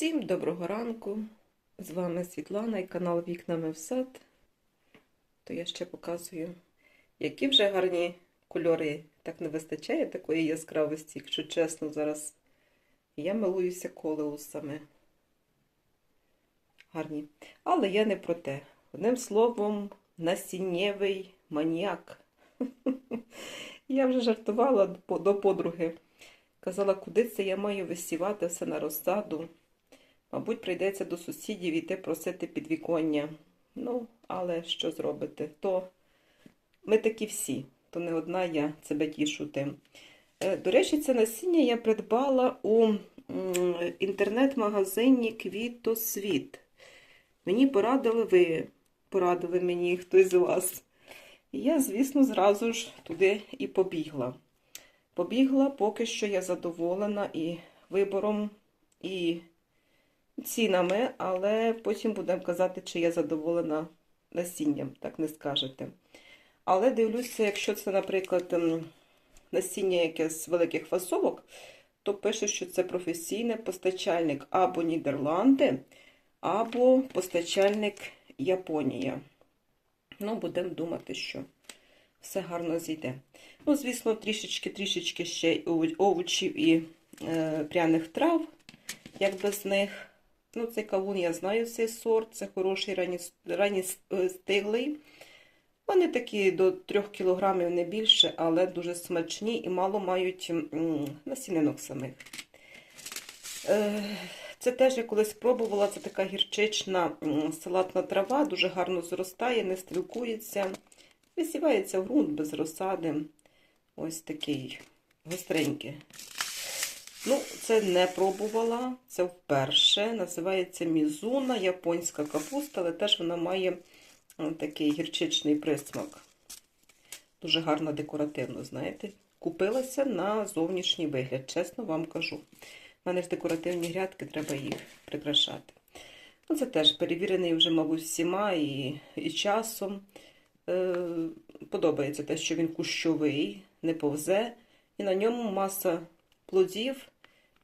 Всім доброго ранку! З вами Світлана і канал Вікнами в сад. То я ще показую, які вже гарні кольори. Так не вистачає такої яскравості, якщо чесно, зараз я милуюся колеусами. Гарні. Але я не про те. Одним словом, насіннєвий маніяк. Я вже жартувала до подруги. Казала, куди це я маю висівати все на розсаду. Мабуть, прийдеться до сусідів іти просити підвіконня. Ну, але що зробити? То ми такі всі, то не одна я себе тішу тим. Е, До речі, це насіння я придбала у інтернет-магазині Квітосвіт. Мені порадили ви, порадили мені хтось з вас. І я, звісно, зразу ж туди і побігла. Побігла, поки що я задоволена і вибором, і цінами, але потім будемо казати, чи я задоволена насінням, так не скажете. Але дивлюся, якщо це, наприклад, ем, насіння якесь з великих фасовок, то пише, що це професійний постачальник або Нідерланди, або постачальник Японія. Ну, будемо думати, що все гарно зійде. Ну, звісно, трішечки-трішечки ще овочів і е, пряних трав, як без них. Ну, цей кавун, я знаю цей сорт, це хороший ранні, ранні стиглий. Вони такі до 3 кг не більше, але дуже смачні і мало мають насінинок самих. Е, це теж я колись пробувала, це така гірчична салатна трава, дуже гарно зростає, не стрілкується. Висівається в ґрунт без розсади. Ось такий гостренький. Ну, це не пробувала, це вперше. Називається мізуна, японська капуста, але теж вона має такий гірчичний присмак. Дуже гарно декоративно, знаєте. Купилася на зовнішній вигляд, чесно вам кажу. У мене ж декоративні грядки, треба їх прикрашати. Ну, Це теж перевірений вже, мабуть, всіма і, і часом. Е, Подобається те, що він кущовий, не повзе, і на ньому маса плодів,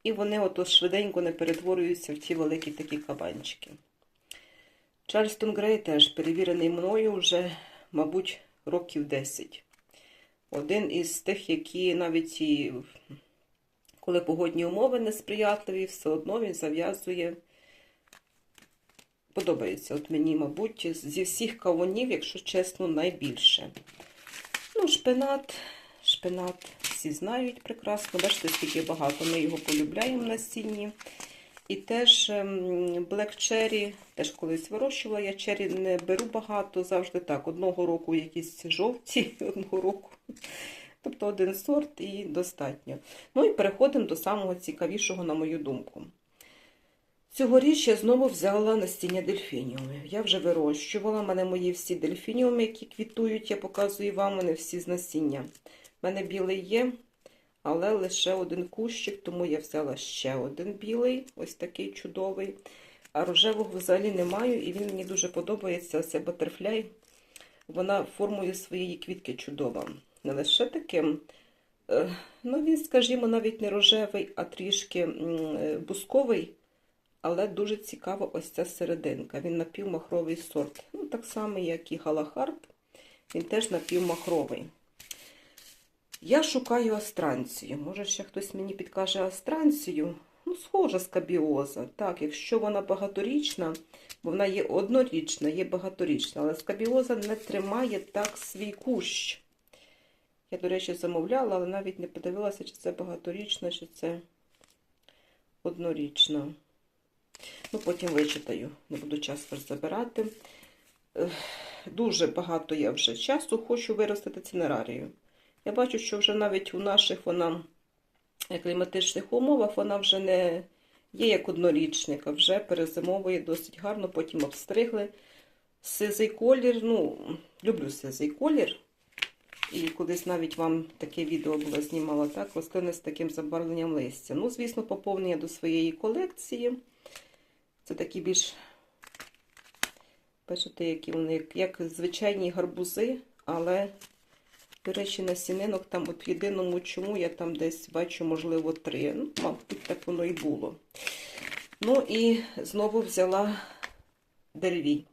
і вони ото швиденько не перетворюються в ті великі такі кабанчики. Чарльстон Грей теж перевірений мною вже, мабуть, років 10. Один із тих, які навіть і коли погодні умови несприятливі, все одно він зав'язує. Подобається от мені, мабуть, зі всіх кавунів, якщо чесно, найбільше. Ну, шпинат, шпинат всі знають прекрасно. Бачите, скільки багато ми його полюбляємо на сінні. І теж Black Cherry, теж колись вирощувала, я черрі не беру багато, завжди так. Одного року якісь жовті, одного року. Тобто один сорт і достатньо. Ну і переходимо до самого цікавішого, на мою думку. Цьогоріч я знову взяла насіння дельфініумів. Я вже вирощувала, в мене мої всі дельфініуми, які квітують, я показую вам, вони всі з насіння. У мене білий є, але лише один кущик, тому я взяла ще один білий, ось такий чудовий. А рожевого взагалі не маю, і він мені дуже подобається. Оце батерфляй. Вона формою своєї квітки чудова. Не лише таким. Ну, він, скажімо, навіть не рожевий, а трішки бусковий. Але дуже цікава ось ця серединка. Він напівмахровий сорт. Ну, так само, як і галахард, він теж напівмахровий. Я шукаю астранцію. Може, ще хтось мені підкаже астранцію. Ну, схожа скабіоза. Так, якщо вона багаторічна, бо вона є однорічна, є багаторічна, але скабіоза не тримає так свій кущ. Я, до речі, замовляла, але навіть не подивилася, чи це багаторічна, чи це однорічна. Ну, потім вичитаю, не буду час забирати. Дуже багато я вже часу хочу виростити цинерарію. Я бачу, що вже навіть у наших вона кліматичних умовах вона вже не є як однорічник, а вже перезимовує досить гарно, потім обстригли. Сизий колір, ну, люблю сизий колір. І колись навіть вам таке відео було знімала, так, рослини з таким забарвленням листя. Ну, звісно, поповнення до своєї колекції. Це такі більш, бачите, які вони, як звичайні гарбузи, але, до речі, насінинок там от єдиному чому я там десь бачу, можливо, три. Ну, мабуть, так воно і було. Ну і знову взяла деревій.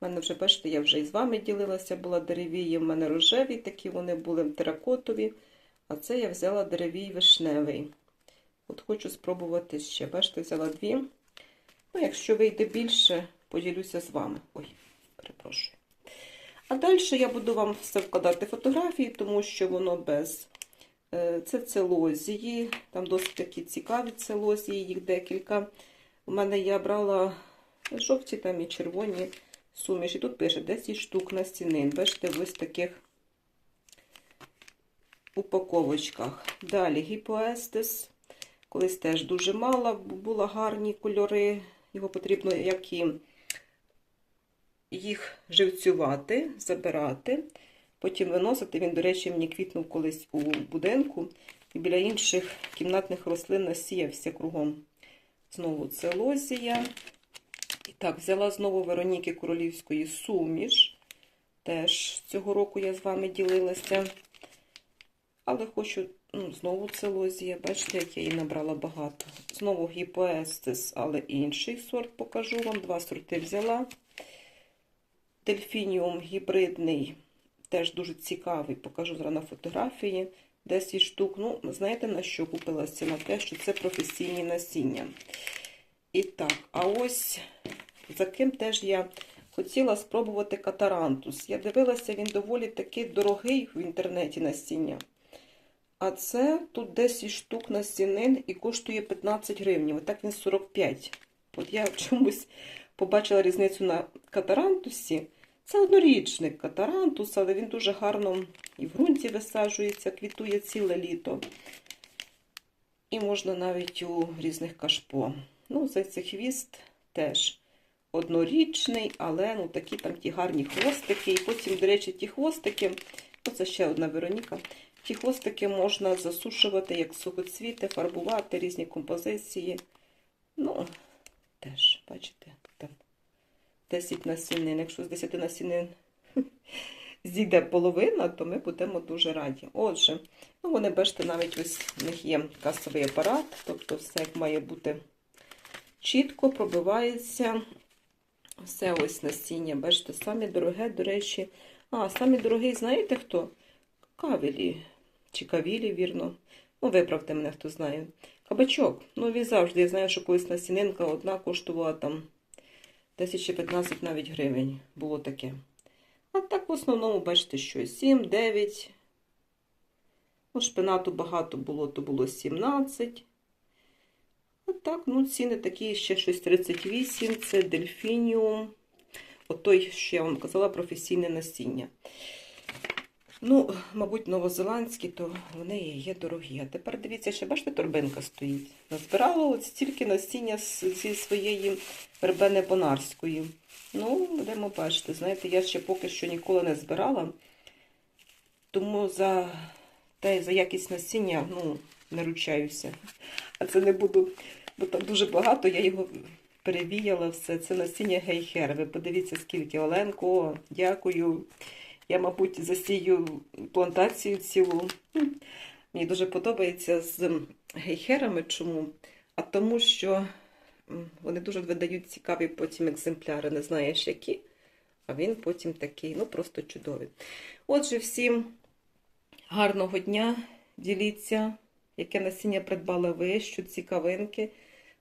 У мене вже, бачите, я вже і з вами ділилася, була деревії, в мене рожеві, такі вони були теракотові. А це я взяла деревій вишневий. От хочу спробувати ще. Бачите, взяла дві. Ну, якщо вийде більше, поділюся з вами. Ой, перепрошую. А далі я буду вам все вкладати фотографії, тому що воно без. Е, Це целозії, там досить такі цікаві целозії, їх декілька. У мене я брала жовті там і червоні суміші. Тут пише 10 штук на стінин. Бачите, в ось таких упаковочках. Далі гіпоестис. Колись теж дуже мало, були гарні кольори. Його потрібно як і їх живцювати, забирати, потім виносити. Він, до речі, мені квітнув колись у будинку. І біля інших кімнатних рослин насіявся кругом. Знову це лозія. І так, взяла знову Вероніки Королівської суміш. Теж цього року я з вами ділилася. Але хочу, ну, знову це лозія. Бачите, як я її набрала багато. Знову гіпоестис, але інший сорт покажу вам. Два сорти взяла. Дельфініум гібридний, теж дуже цікавий, покажу зараз на фотографії. 10 штук. Ну, знаєте, на що купилася? На те, що це професійні насіння. І так, а ось за ким теж я хотіла спробувати катарантус. Я дивилася, він доволі таки дорогий в інтернеті насіння. А це тут 10 штук насінин і коштує 15 гривень. Отак він 45. От я чомусь побачила різницю на катарантусі. Це однорічник катарантус, але він дуже гарно і в ґрунті висаджується, квітує ціле літо. І можна навіть у різних кашпо. Ну, хвіст теж однорічний, але ну, такі там ті гарні хвостики. І потім, до речі, ті хвостики, оце ще одна Вероніка. Ті хвостики можна засушувати як сухоцвіти, фарбувати різні композиції. Ну, теж, бачите, там 10 насінин. Якщо з 10 насінин зійде половина, то ми будемо дуже раді. Отже, ну вони, бачите, навіть ось в них є касовий апарат, тобто все як має бути чітко, пробивається. Все ось насіння, бачите, самі дороге, до речі. А, самі дорогий, знаєте хто? Кавелі. Чи кавілі, вірно. Ну, виправте мене, хто знає. Кабачок. Ну, він завжди. Я знаю, що колись насінинка одна коштувала там 10 чи 15 навіть гривень. Було таке. А так, в основному, бачите, що 7, 9. Ну, шпинату багато було, то було 17. А так, ну, ціни такі ще щось 38. Це дельфініум. Отой, що я вам казала, професійне насіння. Ну, мабуть, новозеландські, то вони є дорогі. А тепер дивіться, ще бачите, торбинка стоїть. Назбирала от стільки насіння зі своєї вербени бонарської. Ну, будемо бачити. Знаєте, я ще поки що ніколи не збирала. Тому за те, за якість насіння, ну, не ручаюся. А це не буду, бо там дуже багато, я його перевіяла все. Це насіння гейхер. Ви подивіться, скільки Оленко, дякую. Я, мабуть, засію плантацію цілу. Мені дуже подобається з гейхерами. Чому? А тому, що вони дуже видають цікаві потім екземпляри. Не знаєш які, а він потім такий, ну просто чудовий. Отже, всім гарного дня. Діліться, яке насіння придбали ви, що цікавинки.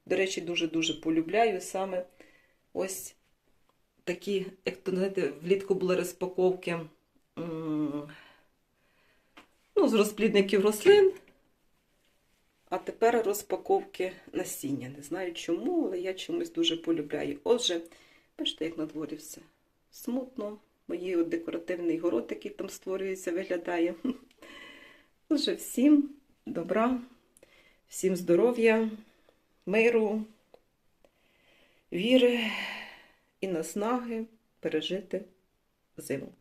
До речі, дуже-дуже полюбляю саме ось такі, як то знаєте, влітку були розпаковки ну, з розплідників рослин, а тепер розпаковки насіння. Не знаю чому, але я чомусь дуже полюбляю. Отже, бачите, як на дворі все смутно. Мої от декоративний город, який там створюється, виглядає. Отже, всім добра, всім здоров'я, миру, віри і наснаги пережити зиму.